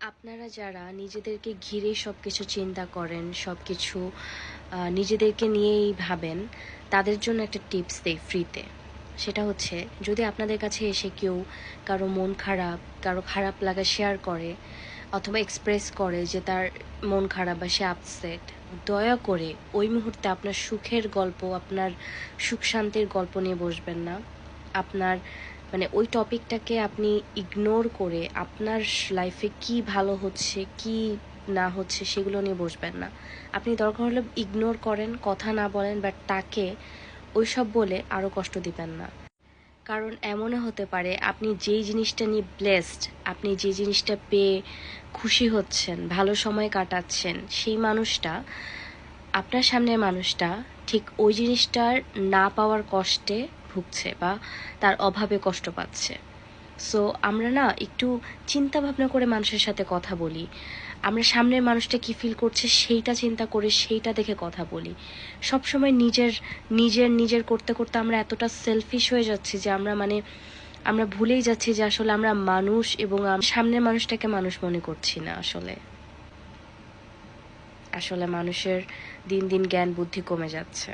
আপনারা যারা নিজেদেরকে ঘিরে সব কিছু চিন্তা করেন সব কিছু নিজেদেরকে নিয়েই ভাবেন, তাদের জন্য একটা টিপস দেই ফ্রিতে। সেটা হচ্ছে, যদি আপনাদের কাছে এসে কেউ কারও মন খারাপ, কারও খারাপ লাগা শেয়ার করে, অথবা এক্সপ্রেস করে যে তার মন খারাপ বা সে আপসেট দয়া করে ওই মুহূর্তে আপনার সুখের গল্প, আপনার সুখ শান্তির গল্প নিয়ে বসবেন না। আপনার মানে ওই টপিকটাকে আপনি ইগনোর করে আপনার লাইফে কি ভালো হচ্ছে, কি না হচ্ছে সেগুলো নিয়ে বসবেন না। আপনি দরকার হলে ইগনোর করেন, কথা না বলেন বাট তাকে ওইসব বলে আরও কষ্ট দিবেন না। কারণ এমনও হতে পারে আপনি যেই জিনিসটা নিয়ে ব্লেসড আপনি যে জিনিসটা পেয়ে খুশি হচ্ছেন, ভালো সময় কাটাচ্ছেন, সেই মানুষটা, আপনার সামনের মানুষটা ঠিক ওই জিনিসটার না পাওয়ার কষ্টে ভুগছে বা তার অভাবে কষ্ট পাচ্ছে। সো আমরা না একটু চিন্তা ভাবনা করে মানুষের সাথে কথা বলি। আমরা সামনের মানুষটা কি ফিল করছে সেইটা চিন্তা করে সেইটা দেখে কথা বলি। সব সময় নিজের নিজের নিজের করতে করতে আমরা এতটা সেলফিশ হয়ে যাচ্ছি যে আমরা মানে আমরা ভুলেই যাচ্ছি যে আসলে আমরা মানুষ এবং সামনের মানুষটাকে মানুষ মনে করছি না আসলে। আসলে মানুষের দিন দিন জ্ঞান, বুদ্ধি কমে যাচ্ছে।